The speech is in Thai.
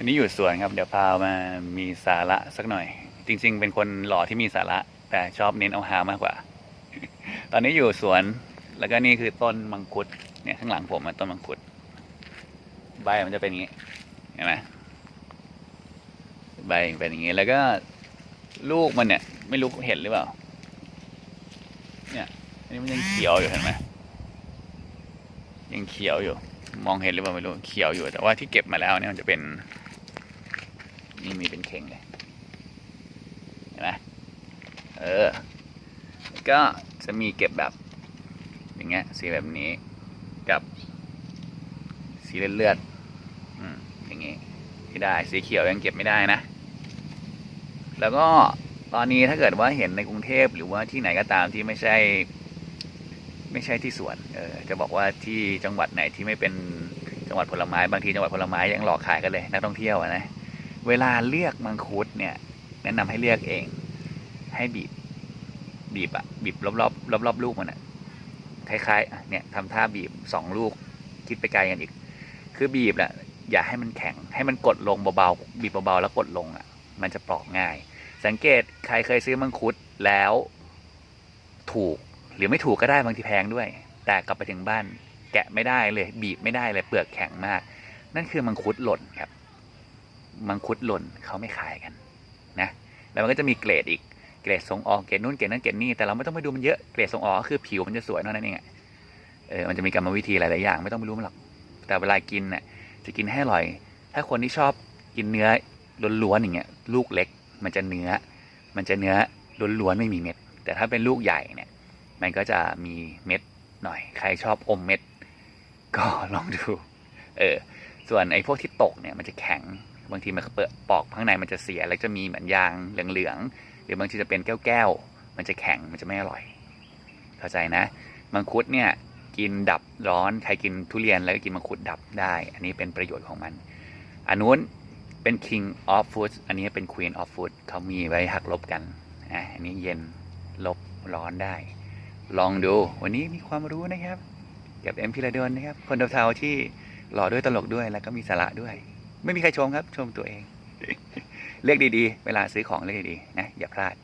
วันนี้อยู่สวนครับ เดี๋ยวพามามีสาระสักหน่อย จริง ๆ เป็นคนหล่อที่มีสาระ แต่ชอบเน้นเอาหามากกว่า ตอนนี้อยู่สวนแล้วก็นี่คือต้นมังคุดเนี่ยข้างหลังผมมันต้นมังคุด ใบมันจะเป็นอย่างนี้เห็นไหมใบเป็นอย่างนี้แล้วก็ลูกมันเนี่ย ไม่รู้เห็นหรือเปล่า เนี่ยอันนี้มันยังเขียวอยู่เห็นไหมยังเขียวอยู่ มองเห็นหรือเปล่าไม่รู้เขียวอยู่แต่ว่าที่เก็บมาแล้วเนี่ยมันจะเป็น นี่มีเป็นเข่งเลยเห็นไหมเออก็จะมีเก็บแบบ อย่างเงี้ยสีแบบนี้กับสีเลือดเลือดอืมอย่างงี้ที่ได้สีเขียวยังเก็บไม่ได้นะ แล้วก็ตอนนี้ถ้าเกิดว่าเห็นในกรุงเทพหรือว่าที่ไหนก็ตามที่ไม่ใช่ ไม่ใช่ที่สวนเออจะบอกว่าที่จังหวัดไหนที่ไม่เป็นจังหวัดผลไม้บางทีจังหวัดผลไม้ยังหลอกขายกันเลยนักท่องเที่ยวอะนะ เวลาเลือกมังคุดเนี่ย แนะนำให้เลือกเอง ให้บีบ บีบอะบีบรอบรอบรอบรอบลูกมันอะคล้ายๆเนี่ยทำท่าบีบสองลูก คิดไปไกลกันอีก คือบีบน่ะอย่าให้มันแข็ง ให้มันกดลงเบาๆบีบเบาๆแล้วกดลงอะมันจะปลอกง่าย สังเกตใครเคยซื้อมังคุดแล้ว ถูกหรือไม่ถูกก็ได้บางทีแพงด้วย แต่กลับไปถึงบ้าน แกะไม่ได้เลย บีบไม่ได้เลยเปลือกแข็งมาก นั่นคือมังคุดหล่นครับ มังคุดหล่นเขาไม่ขายกันนะแล้วมันก็จะมีเกรดอีกเกรดส่งออกเกรดนู่นเกรดนั้นเกรดนี่แต่เราไม่ต้องไปดูมันเยอะเกรดส่งออกก็คือผิวมันจะสวยเท่านั้นเองเออมันจะมีกรรมวิธีหลายๆอย่างไม่ต้องไปรู้มันหรอกแต่เวลากินน่ะจะกินให้อร่อย ถ้าคนที่ชอบกินเนื้อล้วนๆอย่างเงี้ยลูกเล็กมันจะเนื้อ มันจะเนื้อล้วนๆไม่มีเม็ด แต่ถ้าเป็นลูกใหญ่เนี่ยมันก็จะมีเม็ดหน่อย ใครชอบอมเม็ด ก็ลองดู เออ ส่วนไอ้พวกที่ตกเนี่ยมันจะแข็ง บางทีมันเปิดปอกข้างในมันจะเสียแล้วจะมีเหมือนยางเหลืองๆหรือบางทีจะเป็นแก้วๆมันจะแข็งมันจะไม่อร่อย เข้าใจนะ มังคุดเนี่ยกินดับร้อนใครกินทุเรียนแล้วก็กินมังคุดดับได้ อันนี้เป็นประโยชน์ของมัน อันนู้นเป็น king of food อันนี้เป็น queen of food เขามีไว้หักลบกันนะอันนี้เย็นลบร้อนได้ ลองดูวันนี้มีความรู้นะครับ กับเอ็มพิระดนนะครับ คนเทาๆที่หล่อด้วยตลกด้วยแล้วก็มีสาระด้วย ไม่มีใครชมครับ ชมตัวเอง เลือกดีๆ เวลาซื้อของเลือกดีๆนะอย่าพลาด